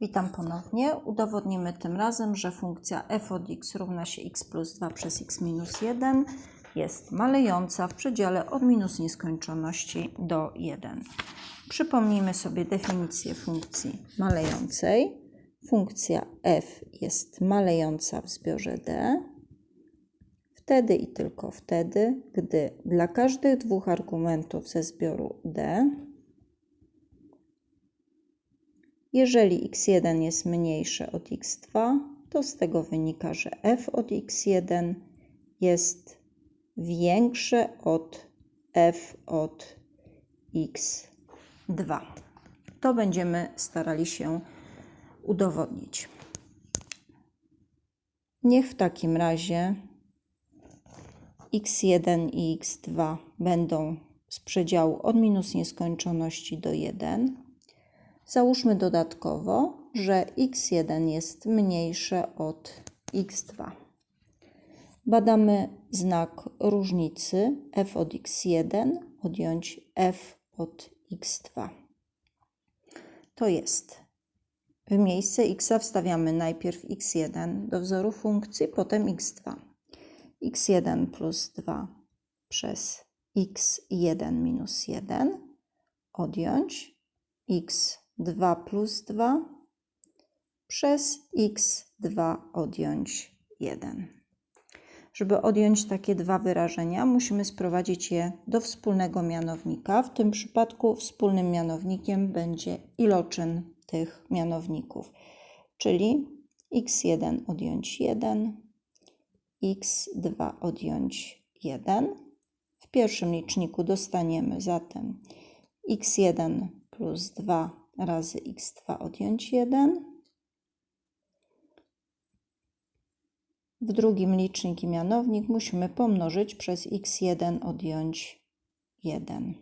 Witam ponownie. Udowodnimy tym razem, że funkcja f od x równa się x plus 2 przez x minus 1 jest malejąca w przedziale od minus nieskończoności do 1. Przypomnijmy sobie definicję funkcji malejącej. Funkcja f jest malejąca w zbiorze d wtedy i tylko wtedy, gdy dla każdych dwóch argumentów ze zbioru d jeżeli x1 jest mniejsze od x2, to z tego wynika, że f od x1 jest większe od f od x2. To będziemy starali się udowodnić. Niech w takim razie x1 i x2 będą z przedziału od minus nieskończoności do 1 Załóżmy dodatkowo, że x1 jest mniejsze od x2. Badamy znak różnicy f od x1 odjąć f od x2. To jest w miejsce x wstawiamy najpierw x1 do wzoru funkcji, potem x2. x1 plus 2 przez x1 minus 1 odjąć x 2 plus 2 przez x2 odjąć 1. Żeby odjąć takie dwa wyrażenia, musimy sprowadzić je do wspólnego mianownika. W tym przypadku wspólnym mianownikiem będzie iloczyn tych mianowników, czyli x1 odjąć 1, x2 odjąć 1. W pierwszym liczniku dostaniemy zatem x1 plus 2 razy x2 odjąć 1. W drugim licznik i mianownik musimy pomnożyć przez x1 odjąć 1.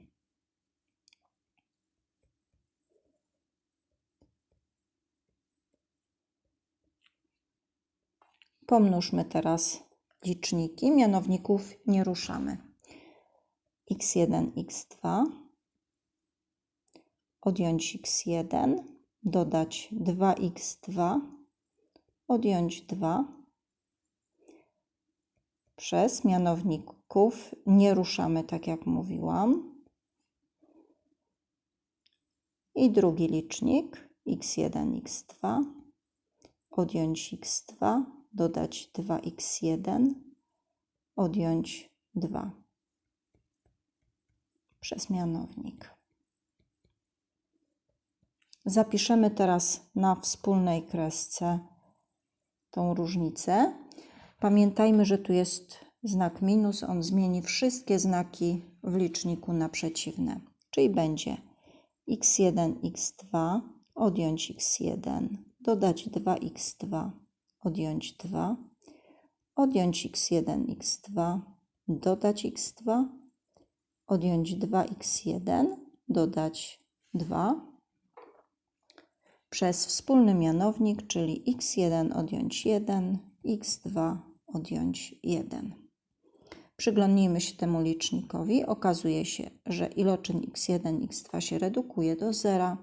Pomnóżmy teraz liczniki, mianowników nie ruszamy. x1, x2 odjąć x1, dodać 2x2, odjąć 2 przez mianowników nie ruszamy, tak jak mówiłam. I drugi licznik x1, x2, odjąć x2, dodać 2x1, odjąć 2 przez mianownik. Zapiszemy teraz na wspólnej kresce tą różnicę. Pamiętajmy, że tu jest znak minus, on zmieni wszystkie znaki w liczniku na przeciwne. Czyli będzie x1, x2, odjąć x1, dodać 2x2, odjąć 2, odjąć x1, x2, dodać x2, odjąć 2x1, dodać 2, przez wspólny mianownik, czyli x1 odjąć 1, x2 odjąć 1. Przyglądnijmy się temu licznikowi. Okazuje się, że iloczyn x1, x2 się redukuje do zera,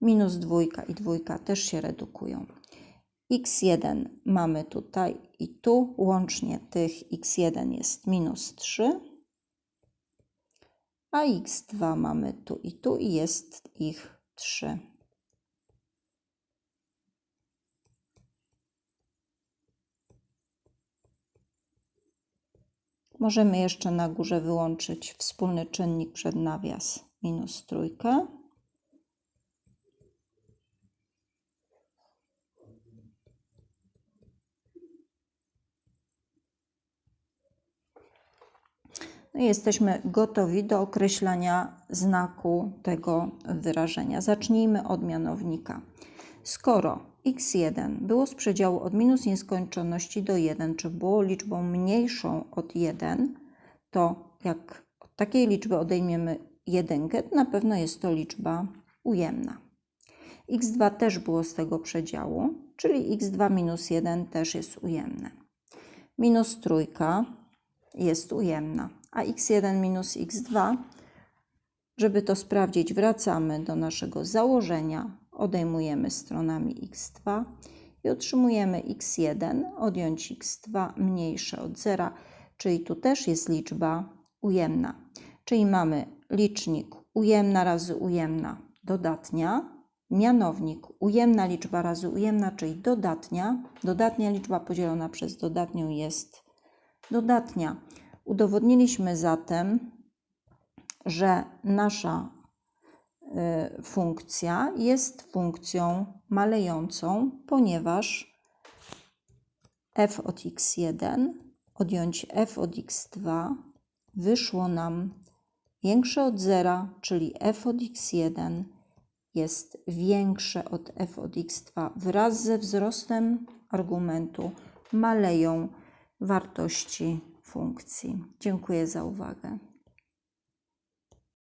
minus dwójka i dwójka też się redukują. x1 mamy tutaj i tu, łącznie tych x1 jest minus 3, a x2 mamy tu i tu i jest ich 3. Możemy jeszcze na górze wyłączyć wspólny czynnik przed nawias minus trójkę. No i jesteśmy gotowi do określenia znaku tego wyrażenia. Zacznijmy od mianownika. Skoro x1 było z przedziału od minus nieskończoności do 1, czy było liczbą mniejszą od 1, to jak od takiej liczby odejmiemy 1, na pewno jest to liczba ujemna. x2 też było z tego przedziału, czyli x2 minus 1 też jest ujemne. Minus trójka jest ujemna, a x1 minus x2, żeby to sprawdzić, wracamy do naszego założenia odejmujemy stronami x2 i otrzymujemy x1 odjąć x2 mniejsze od zera, czyli tu też jest liczba ujemna. Czyli mamy licznik ujemna razy ujemna dodatnia, mianownik ujemna liczba razy ujemna, czyli dodatnia. Dodatnia liczba podzielona przez dodatnią jest dodatnia. Udowodniliśmy zatem, że nasza funkcja jest funkcją malejącą, ponieważ f od x1 odjąć f od x2 wyszło nam większe od zera, czyli f od x1 jest większe od f od x2. Wraz ze wzrostem argumentu maleją wartości funkcji. Dziękuję za uwagę.